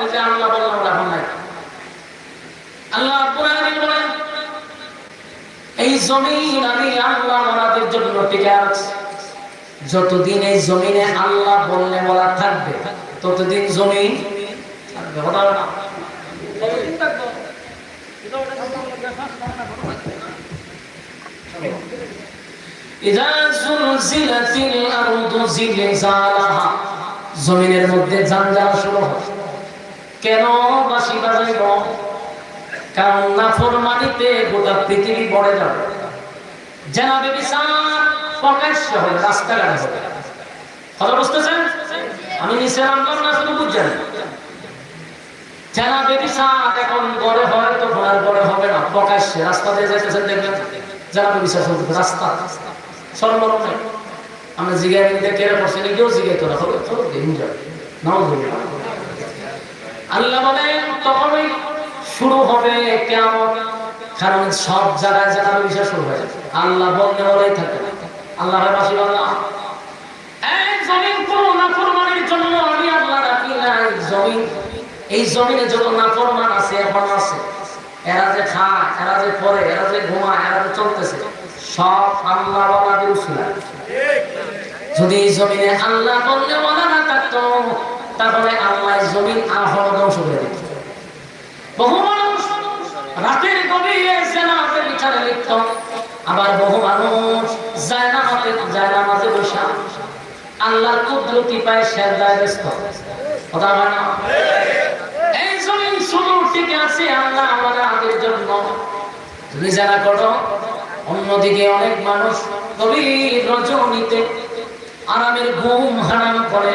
ওই যে আল্লাহ বললাম এখন নাই। আল্লাহ কোরআনে বলেন এই জমিন আমি আল্লাহ আমাদের জন্য টিকে আছে যতদিন এই জমিনে আল্লাহ বললে বলা থাকবে ততদিন জমিন থাকবে। কথা না? জমিনের মধ্যে জানজাল শুরু হয়। কেন বাঁশি বাজাইব কারণ নাফরমানিতে গোটা পৃথিবী পড়ে যাবে বিচার প্রকাশ্য হবে হবে। কথা বুঝতেছেন? আমি নিচে না, শুধু বুঝছেন। বিচার এখন গড়ে হয় তো ঘোড়ার গড়ে হবে না। প্রকাশ্যে রাস্তা দিয়ে যাইতেছেন দেখবেন? বিচার রাস্তা। সরবরাহ নেই আমরা জিগাই নিতে কেড়ে কেউ জিগাই তোরা হবে। তো নাও ধরবে আল্লাহ বলেন তখনই শুরু হবে কেমন কারণ সব জায়গায় জানাবে বিষয় শুরু হয়ে যাবে। আল্লাহ বলতে বলেই থাকে আল্লাহ বাসি আল্লাহ এই জমিন কোনো নাফরমানির জন্য আমি আল্লাহ রাখি নাই। জমিন এই জমিনে যত নাফরমান আছে এখন আছে। এরা যে খায় এরা যে পরে এরা যে ঘুমায় এরা যে চলতেছে সব আল্লাহ বাবাদের যদি এই জমিনে আল্লাহ বললে বলা না থাকতো তাহলে আল্লাহ জমিন ধ্বংস করে দিত বহু মানুষ রাতের গভীরে সেনাতে বিচারে লিপ্ত। আবার বহু মানুষ জায়নামাতে জায়নামাতে বসা। আল্লাহর কুদরতি পায় ব্যস্ত। কথা হয় না? এই জমিন আছে আল্লাহ আমাদের জন্য। তুমি যারা করো অন্যদিকে অনেক মানুষ গভীর রজনীতে আরামের ঘুম হারাম করে।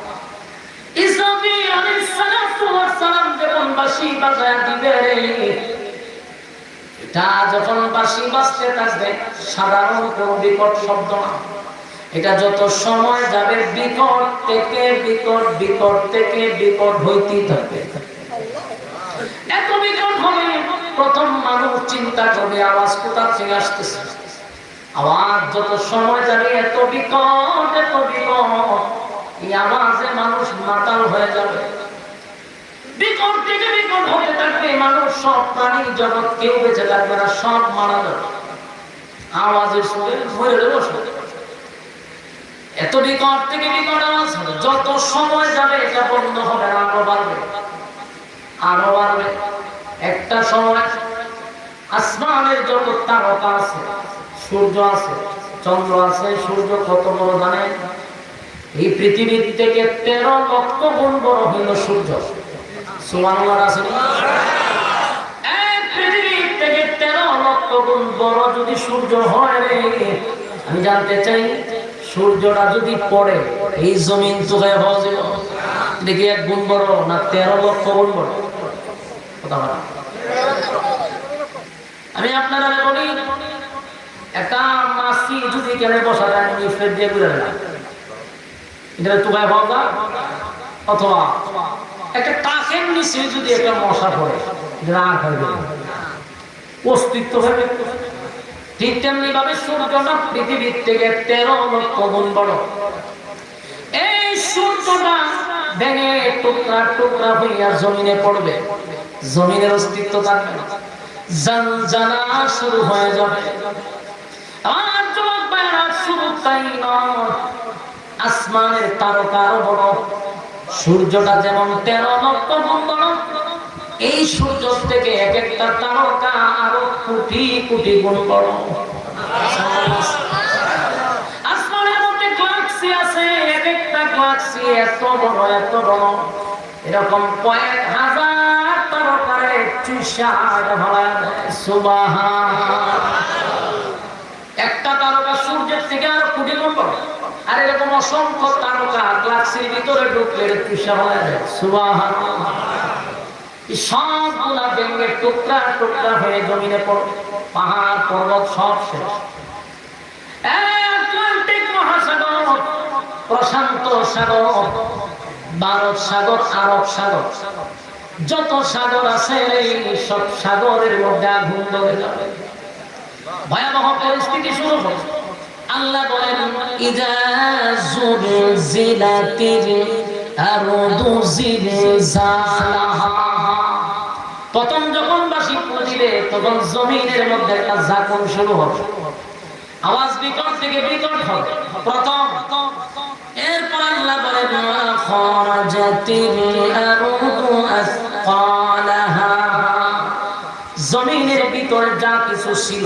বাঁশি বাজায় দিবে এটা যখন বাঁশি বাজতে থাকবে বিকট শব্দ না। এটা যত সময় যাবে, বিকট থেকে বিকট বিকট থেকে বিকট হইতেই থাকবে। এত বিকট হবে প্রথম মানুষ চিন্তা করবে, আওয়াজ কোথা থেকে আসতেছে? আওয়াজ যত সময় যাবে, এত বিকট এত বিকট। এই আওয়াজে মানুষ মাতাল হয়ে যাবে। বিকট থেকে বিকট হতে থাকবে মানুষ সব প্রাণী জগৎ, কেউ বেঁচে থাকবে না, সব মারা যাবে। আওয়াজের সঙ্গে মরে যাবে এত বিকট থেকে বিকট আওয়াজ হবে, যত সময় যাবে এটা বন্ধ হবে আরও বাড়বে। আরও বাড়বে। একটা সময় আসমানের যত তারকা আছে, সূর্য আছে, চন্দ্র আছে, সূর্য কত বড় জানে এই পৃথিবীর থেকে তেরো লক্ষ গুণ বড় হইল সূর্য। সুবহানাল্লাহ আছে বড় যদি সূর্য হয় রে, আমি জানতে চাই সূর্যটা যদি পড়ে, এই জমিন তো হয়ে দেখি এক গুণ বড় না তেরো লক্ষ গুণ কথা বলা। আমি আপনারা বলি, একটা মাসি যদি কেন বসা যায় নিউজপেপার দিয়ে ভাববা অথবা একটা টাকের নিচে যদি একটা মশা পড়ে, রাগ হয়ে গেল অস্তিত্ব হবে। ঠিক তেমনি ভাবে সূর্যটা পৃথিবীর থেকে তেরো লক্ষ গুণ বড়। এই সূর্যটা ভেঙে টুকরা টুকরা হইয়া জমিনে পড়বে। জমিনের অস্তিত্ব থাকবে না। জানজানা শুরু হয়ে যাবে। আর যুবক ভাইরা শুধু তাই নয়, আসমানের তারকা বড়। সূর্যটা যেমন তেরো লক্ষ বড় এই সূর্য থেকে এক একটা তারকা আরও কোটি কোটি গুণ বড়। একটা এরকম কয়েক হাজার একটা তারকা সূর্যের থেকে আরও কোটি গুণ বড়। আর এরকম অসংখ্য তারকা গ্লাক্সির ভিতরে ঢুকলে সুবাহান সবগুলা টুকরা টুকরা হয়ে জমিনে পড়ে। পাহাড়, পর্বত সব শেষ। প্রশান্ত সাগর, ভারত সাগর, আরব সাগর। যত সাগর আছে সব সাগরের মধ্যে আগুন ধরে যাবে। ভয়াবহ পরিস্থিতি শুরু হবে আল্লাহ বলেন আরদু প্রথম যখন বাসি দিবে তখন জমিনের মধ্যে একটা শুরু হবে। আওয়াজ বিকট থেকে বিকট হবে। প্রথম। এরপর আল্লাহ বলেন খরাজাতিল আরদু আসকালাহা। জমিনের ভিতরে যা কিছু ছিল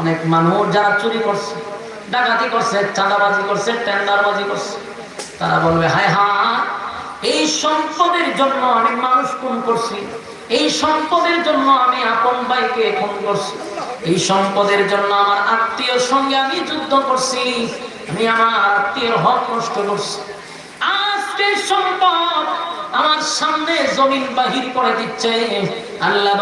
অনেক মানুষ যারা চুরি করছে, ডাকাতি করছে, চাঁদাবাজি করছে, টেন্ডারবাজি করছে, তারা বলবে, হায় হায়, এই সম্পদের জন্য আমি মানুষ খুন করছি, এই সম্পদের জন্য আমি আপন ভাইকে খুন করছি, এই সম্পদের জন্য আমার আত্মীয়র সঙ্গে আমি যুদ্ধ করছি, আমি আমার আত্মীয়ের হক নষ্ট করছি। আজকে সম্পদ আমার সামনে জমিন বাহির করে দিচ্ছে। আল্লাহ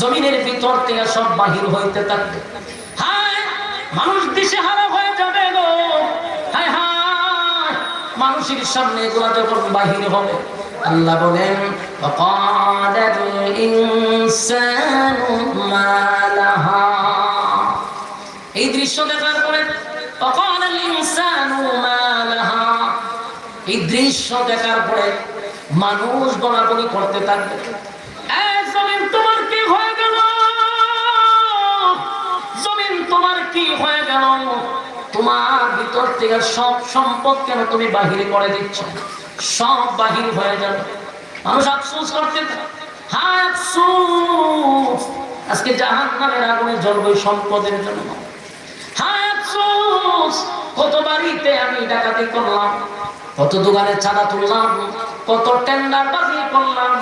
জমিনের ভিতর থেকে সব বাহির হইতে থাকবে। মানুষ দিশে হারা হয়ে যাবে গো। হায় হায়, মানুষের সামনে এগুলা যখন বাহির হবে, আল্লাহ বলেন এই দৃশ্য দেখা এই দৃশ্য দেখার পরে মানুষ বলা বলি করতে থাকবে। তোমার কি হয়ে গেল? তোমার ভিতর থেকে সব সম্পদ কেন তুমি করে দিচ্ছ? সব বাহির হয়ে যাবে। মানুষ আফসোস। হায় আজকে আগুনে সম্পদের জন্য। হায় কত বাড়িতে আমি ডাকাতি করলাম। কত দোকানে ছাড়া তুললাম, কত টেন্ডার বাজি করলাম,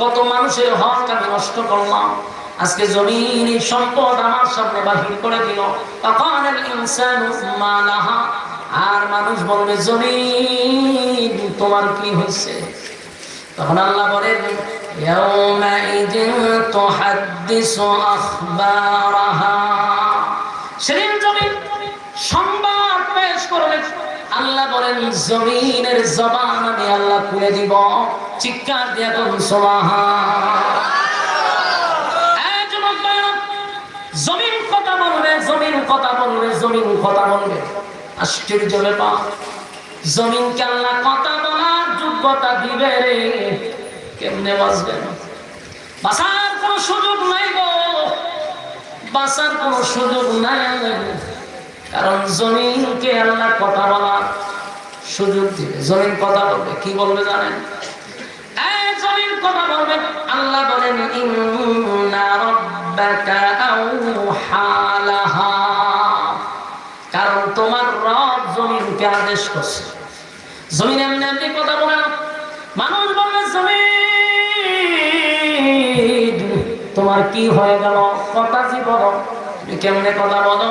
কত মানুষের হক আমি নষ্ট করলাম। আজকে জমিন সম্পদ আমার সামনে বাহির করে দিল। তখন আর মানুষ বলবে, জমিন, তোমার কি হয়েছে? তখন আল্লাহ বলেন সেদিন জমিন আল্লাহ বলেন, জমিনের জবান আমি আল্লাহ খুলে দিব। চিৎকার দিয়া করুন সোমাহা জমিন কথা বলবে, জমিন কথা বলবে, জমিন কথা বলবে। আশ্চর্য ব্যাপার, জমিনকে আল্লাহ কথা বলার যোগ্যতা দিবে রে। কেমনে বাঁচবে বাঁচার কোনো সুযোগ নাই গো। বাঁচার কোনো সুযোগ নাই। কারণ জমিনকে আল্লাহ কথা বলা সুযোগ দিবে। জমিন কথা বলবে, কি বলবে জানেন? জমিন কথা বলবে, আল্লাহ বলেন কারণ তোমার জমিন কথা তোমার কি হয়ে গেল? কথা বলো। কেমনে কথা বলো?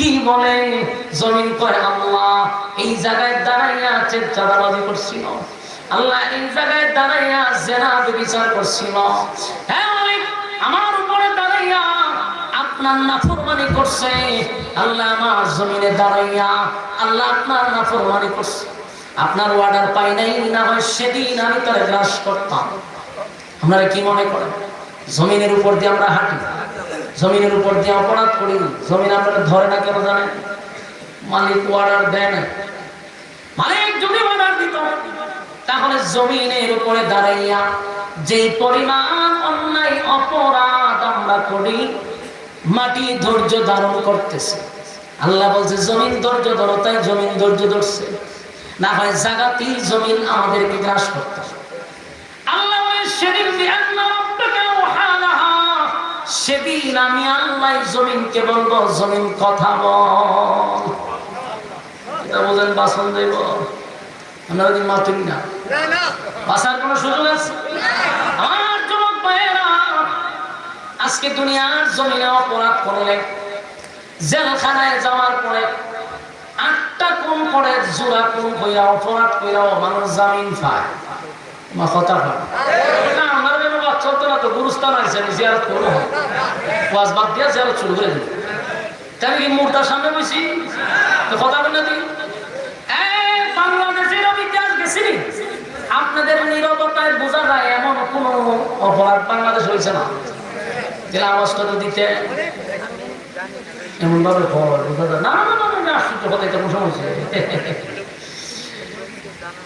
কি বলে? জমিন কয়, আল্লাহ, এই জায়গায় দাঁড়াইয়া চাঁদাবাজি করছিল। আল্লাহ, এই জায়গায় দাঁড়াইয়া জেনা বিচার করছিল। আমার উপরে দাঁড়াইয়া আপনার নাফরমানি করছে। আল্লাহ, আমার দাঁড়াইয়া আল্লাহ আপনার নাফরমানি করছে। আপনার পাই না হয় সেদিন করতাম। আপনারা কি মনে করেন? জমিনের উপর দিয়ে আমরা হাঁটি। জমিনের উপর দিয়ে অপরাধ করি। জমিন আপনারা ধরে না কেন জানেন? মালিক অর্ডার দেয় না। মালিক যদি অর্ডার দিত, তাহলে জমিনের উপরে দাঁড়াইয়া যে পরিমাণ অন্যায় অপরাধ আমরা করি, মাটি ধৈর্য ধারণ করতেছে। আল্লাহ বলছে, জমিন ধৈর্য ধরো। তাই জমিন ধৈর্য ধরছে। না হয় জাগাতেই জমিন আমাদেরকে গ্রাস করতে। আল্লাহ সেদিন সেদিন আমি আল্লাহ জমিনকে বলব, জমিন কথা বলেন বাসন দেব আমরা মাতুরি না। বাসার কোনো সুযোগ আছে? আমার যুবক ভাইয়েরা জমিনে অপরাধ জেলখানায় যাওয়ার পরে আটটা কোন করে জোড়া কোন কইরা অপরাধ কইরা মানুষ জামিন পায়। কথা আমার বেমা বাচ্চা তো না তো গুরুস্থান জিয়ারত শুরু করে দিই তাহলে কি মূর্তার সামনে বসি তো কথা বল গেছি আপনাদের নিরবতায় বোঝা যায় এমন কোন অপরাধ বাংলাদেশ হয়েছে না জেলা আওয়াজটা তো।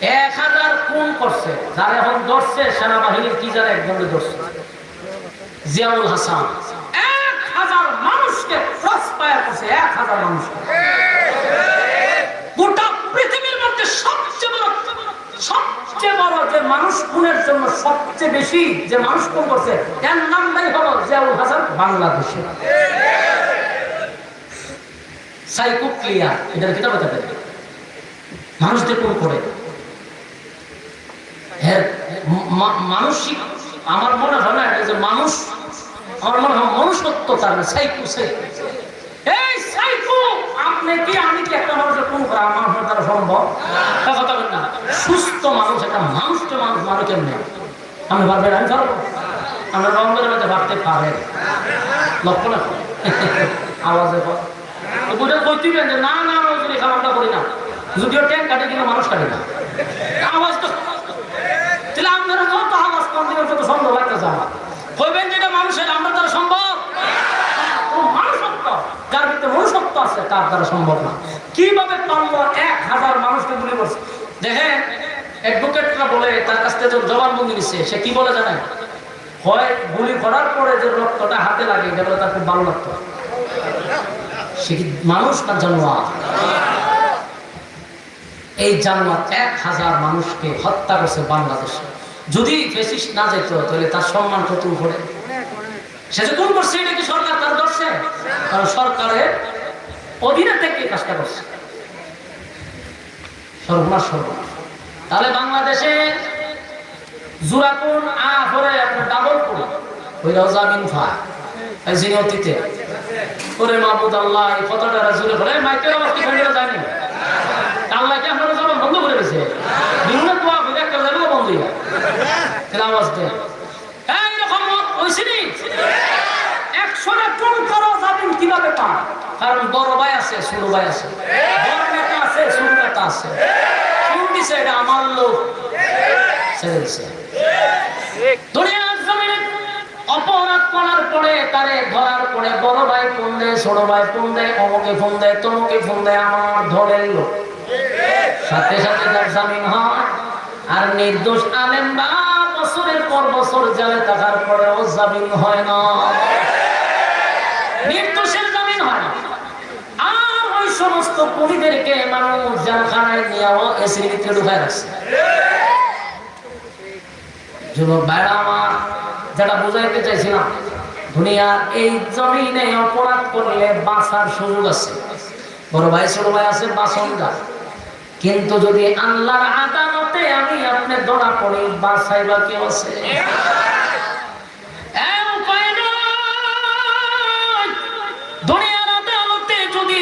এক হাজার কোন করছে। যারা এখন ধরছে, সেনাবাহিনীর কি যারা ধরছে? জিয়াউল হাসান। এক হাজার মানুষকে করছে, এক হাজার মানুষকে। সবচেয়ে বড় যে মানুষ খুনের জন্য সবচেয়ে বেশি যে মানুষ খুন করছে, এর নামটাই হলো জিয়াউল হাসান বাংলাদেশে। এটার কিতাব কথা মানুষদের কোন করে। মানসিক আমার মনে হয় না যে মানুষ, আমার মনে হয় মনুষ্যত্ব তার না আপনি কি, আমি কি একটা মানুষের কোন সম্ভব? তা কথা না, সুস্থ মানুষ, একটা মানুষ আমি আমি আমরা না পর। না। না খারাপটা করি না। যদিও ট্যাঙ্ক কাটে কিন্তু মানুষ কাটে না। আওয়াজ তো তাহলে আপনারা যত আওয়াজ কম দিবেন তত সম্ভব লাগতেছে আমার। কইবেন যেটা মানুষের, আমরা দ্বারা সম্ভব? মানুষত্ব যার ভিতরে মনুষ্যত্ব আছে, তার দ্বারা সম্ভব না। কীভাবে পারল এক হাজার মানুষকে গুলি করছে? দেখেন, অ্যাডভোকেটরা বলে, তার কাছ থেকে জবানবন্দি নিচ্ছে সে কি বলে জানেন? হয় গুলি করার পরে যে রক্তটা হাতে লাগে, এটা তার খুব ভালো লাগতো সে কি মানুষ না জানোয়ার? এই জানোয়ার এক হাজার মানুষকে হত্যা করছে বাংলাদেশে। যদি ফেসিস না যেত, তাহলে তার সম্মান কত উপরে? সে যে কোন করছে, এটা কি সরকার তার ধরছে কারণ সরকারের অধীনে থেকে কাজটা করছে। সর্বনাশ তাহলে বাংলাদেশে জোড়া কোন আ করে আপনার ডাবল কোন ওইটাও জামিন ফা এই যিনি অতীতে। ওরে আল্লাহ, এই কথাটা জুড়ে বলে মাইকের আবার কি জানি আল্লাহ কি আপনারা সব বন্ধ করে দিয়েছে বিভিন্ন দোয়া করে একটা জায়গা বন্ধ হয়ে তাহলে দেয় এই রকম হয়েছে নি? একশোটা কোন করো জামিন কীভাবে পান? কারণ বড় ভাই আছে, ছোট ভাই আছে। বড় নেতা আছে, ছোট নেতা আছে। কোন দিছে এটা? আমার লোক। ছেড়ে দিছে। দুনিয়ার জমিনে অপরাধ করার পরে, তারে ধরার পরে বড় ভাই ফোন দেয়, ছোট ভাই ফোন দেয়, অমুকে ফোন দেয়, তমুকে ফোন দেয়, আমার ধরের লোক। সাথে সাথে তার জামিন হয় আর নির্দোষ আলেম বা বছরের পর বছর জেলে থাকার পরেও জামিন হয় না। নির্দোষের জামিন হয় না। সমস্ত কুড়িদেরকে মানুষ জেলখানায় নিয়েও এসির ঢুকায় রাখছে। যুবক ভাইরা আমার, যেটা বুঝাইতে চাইছিলাম দুনিয়া এই অপরাধ করলে বড় ভাই আছে যায় কিন্তু যদি আল্লাহর আদালতে আমি আপনি ধরা পড়ি বাঁচাইবা কেউ আছে যদি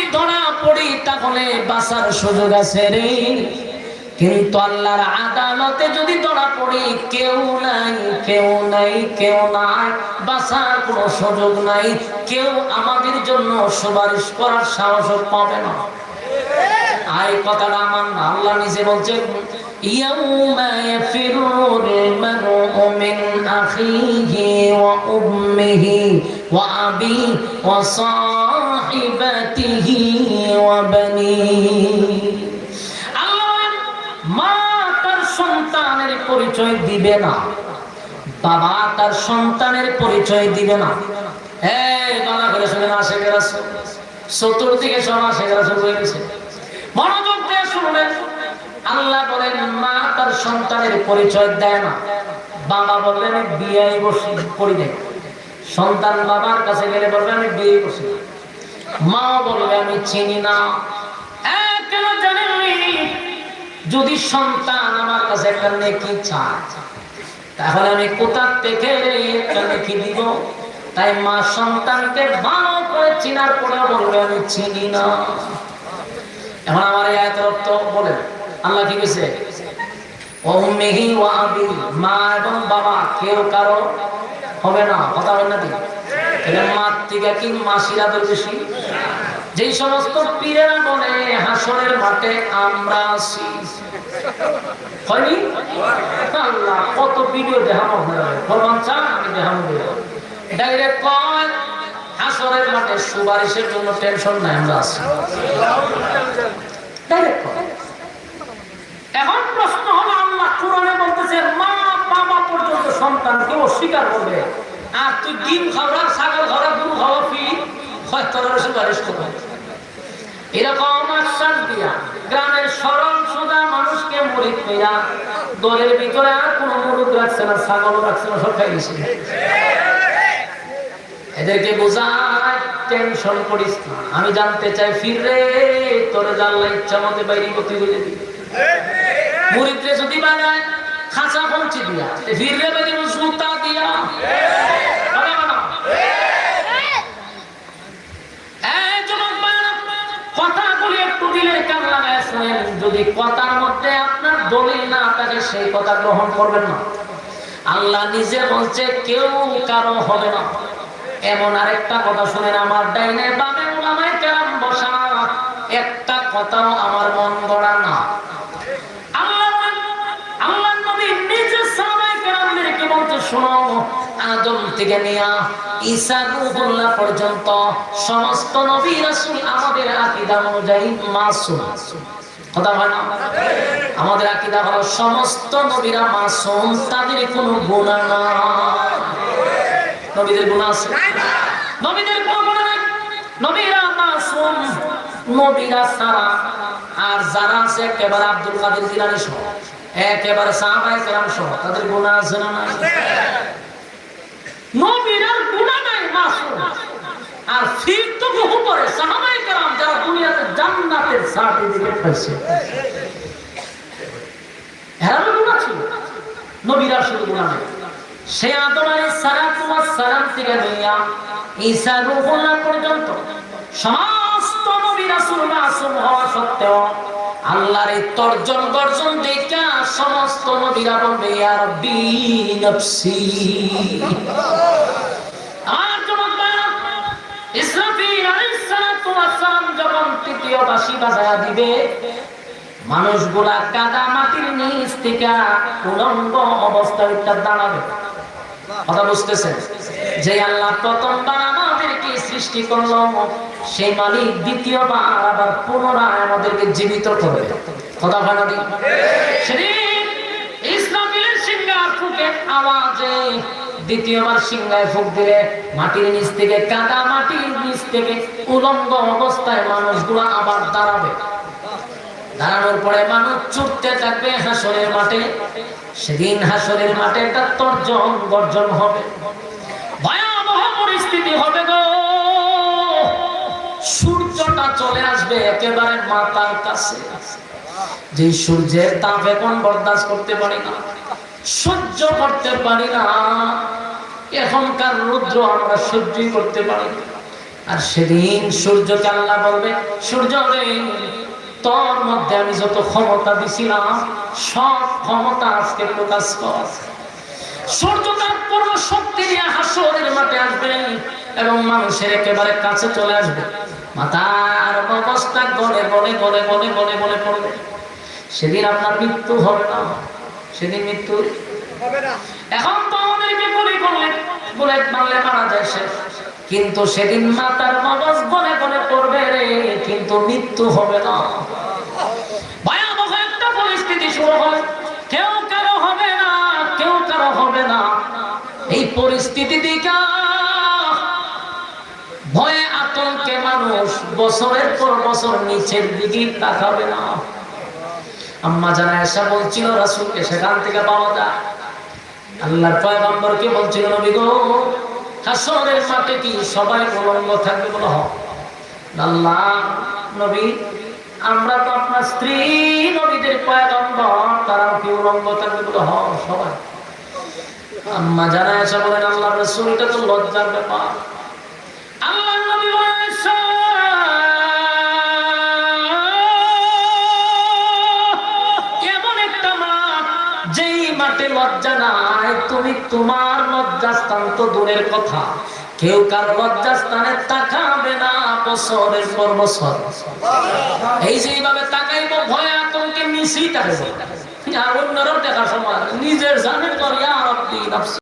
পড়ি, তাহলে বাঁচার সুযোগ আছে রে। কিন্তু আল্লাহর আদালতে যদি পড়ি, কেউ নাই কেউ নাই কেউ নাই, বাঁচার কোনো সুযোগ নাই। কেউ আমাদের জন্য সুপারিশ করার সাহস পাবে না। আই কথাটা আমার আল্লাহ নিজে বলছেন সন্তানের পরিচয় দিবে না, বাবা তার সন্তানের পরিচয় দিবে না। এই বাবা করে শুনে না শেখে রাসূল চতুর্দিকে সব শেখে রাসূল হয়ে গেছে। মনোযোগ দিয়ে আল্লাহ বলেন, মা তার সন্তানের পরিচয় দেয় না। বাবা আমি বিয়ে করি সন্তান বাবার কাছে গেলে বলবে, আমি বিয়ে মা বলবে, আমি চিনি না। যদি সন্তান আমার কাছে একটা নেকি চায়, তাহলে আমি কোথা থেকে একটা নেকি দিব? তাই মা সন্তানকে ভালো করে চিনার পরে বলবে, আমি চিনি না। এখন আমার এই আয়াতের অর্থ বলেন। আল্লাহ কি কইছে? ওয়া আবি, মা এবং বাবা, কেউ কারও হবে না। কথা না কি বেশি? যেই সমস্ত পীরেরা বলে, হাসরের মাঠে আমরা হয়নি? আল্লাহ, কত ভিডিও দেখানো হয় ফরমান চান আমি দেখানো ডাইরেক্ট কয় হাসরের মাঠে সুপারিশের জন্য টেনশন নাই, আমরা আছি। এখন প্রশ্ন হলো, আল্লাহ কোরআনে বলতেছে, মা বাবা পর্যন্ত সন্তানকে অস্বীকার করবে। আর তুই ডিম খাওয়া, ছাগল খাওয়া, গরু খাওয়া ফি হয় তোর সুপারিশ করবে। এরকম আশ্বাস দিয়া গ্রামের সরল সোজা মানুষকে মরিত মেয়া দলের ভিতরে আর কোনো মুরুদ রাখছে না ছাগল রাখছে না, সব খাই গেছে এদেরকে বোঝায় টেনশন করিস আমি জানতে চাই, ফিরে তোর জানলা ইচ্ছা মতে বাইরে গতি মুরিদরে যদি বানায় খাঁচা পৌঁছে দিয়া বাইরে দিয়া। যদি কথার মধ্যে আপনার দলিল না থাকে, সেই কথা গ্রহণ করবেন না। আল্লাহ নিজে বলছে, কেউ কারও হবে না। এমন আরেকটা কথা শুনেন, আমার ডাইনে বামে ওলামায় কেরাম বসা। একটা কথাও আমার মন গড়া না। শোনো পর্যন্ত সমস্ত আমাদের আকীদা অনুযায়ী মাসুম। কথা না? আমাদের আকীদা হলো, সমস্ত নবীরা মাসুম, তাদের কোনো গুনাহ নাই। নবীদের গুনাহ আছে। নবীদের কোনো গুনাহ নাই নবীরা মাসুম, নবীরা সারা। আর যারা আছে একেবারে আব্দুল কাদের জিলানী সহ, একেবারে সাহাবায়ে কেরাম সহ, তাদের গুনাহ আছে না নাই? নবীরার গুনাহ নাই মাসুম। আর ফির তো বহু পরে সাহাবায়ে কেরাম যারা দুনিয়াতে জান্নাতের সার্টিফিকেট পাইছে এরাও গুনাহ ছিল। নবীরা শুধু গুনাহ নাই। সে আদম সালাম থেকে নিয়া ঈসা রূহুল্লাহ পর্যন্ত সমস্ত নবী রাসূল মাসুম হওয়া সত্ত্বেও আল্লাহর এই তর্জন গর্জন দেখা সমস্ত নবীরা বলবে ইয়া রাব্বি নফসি। যুবক ভাইরা, ইসরাফিল আলাইহিস সালাতু ওয়াস সালাম যখন তৃতীয় বাঁশি বাজায়া দিবে মানুষগুলা কাদা মাটির নিচ থেকে উলঙ্গ অবস্থায় দাঁড়াবে। কথা বুঝতেছেন? যে আল্লাহ প্রথমবার আমাদেরকে সৃষ্টি করল, সেই মালিক দ্বিতীয়বার আবার পুনরায় আমাদেরকে জীবিত করবে কথা ভালো দিন সেদিন দাঁড়ানোর পরে মানুষ ছুটতে থাকবে হাসরের মাঠে। সেদিন হাসরের মাঠে একটা তর্জন গর্জন হবে। ভয়াবহ পরিস্থিতি হবে গো। সূর্যটা চলে আসবে একেবারে মাথার কাছে। যে সূর্যের তাপ এখন বরদাস্ত করতে পারি না, সহ্য করতে পারি না। এখনকার রুদ্র আমরা সহ্যই করতে পারি না। আর সেদিন সূর্যকে আল্লাহ বলবে, সূর্য রে তোর মধ্যে আমি যত ক্ষমতা দিছিলাম সব ক্ষমতা আজকে প্রকাশ কর। সূর্য তার পূর্ণ শক্তি নিয়ে হাসরের মাঠে আসবে এবং মানুষের একেবারে কাছে চলে আসবে। মাতার অবস্থা গলে গলে গলে গলে গলে গলে পড়বে। সেদিন আপনার মৃত্যু হবে না। সেদিন মৃত্যু এখন তো আমাদেরকে গুলি করলে বুলেট মারলে মারা যায় সে। কিন্তু সেদিন মাতার মগজ গলে গলে পড়বে রে, কিন্তু মৃত্যু হবে না। ভয়াবহ একটা পরিস্থিতি শুরু হয়। কেউ কারও হবে না, কেউ কারও হবে না। এই পরিস্থিতি ভয়ে আতঙ্কে মানুষ বছরের পর বছর নিচের দিকে তাকাবে না। আম্মা জানা এসা বলছিল, রাসুলকে সেখান থেকে পাওয়া যায়। আল্লাহর পয়গম্বরকে বলছিল, নবী গো হাসরের মাঠে কি সবাই উলঙ্গ থাকবে বলো? হ আল্লাহ, নবী, আমরা তো আপনার স্ত্রী, নবীদের পয়গম্বর, তারাও কি উলঙ্গ থাকবে বলো? হ সবাই। আম্মা জানা এসে বলেন আল্লাহ রসুলটা তো লজ্জার ব্যাপার। আল্লাহ নবী নাই তুমি তোমার লজ্জাস্থান তো দূরের কথা। কেউ কার লজ্জাস্থানে তাকাবে না বছরের পর বছর। এই যে এইভাবে তাকাইব, ভয় আতঙ্কে মিশি থাকবে আর অন্যরা দেখার সময় নিজের জানের পর ইয়া রব্বি নাফসি।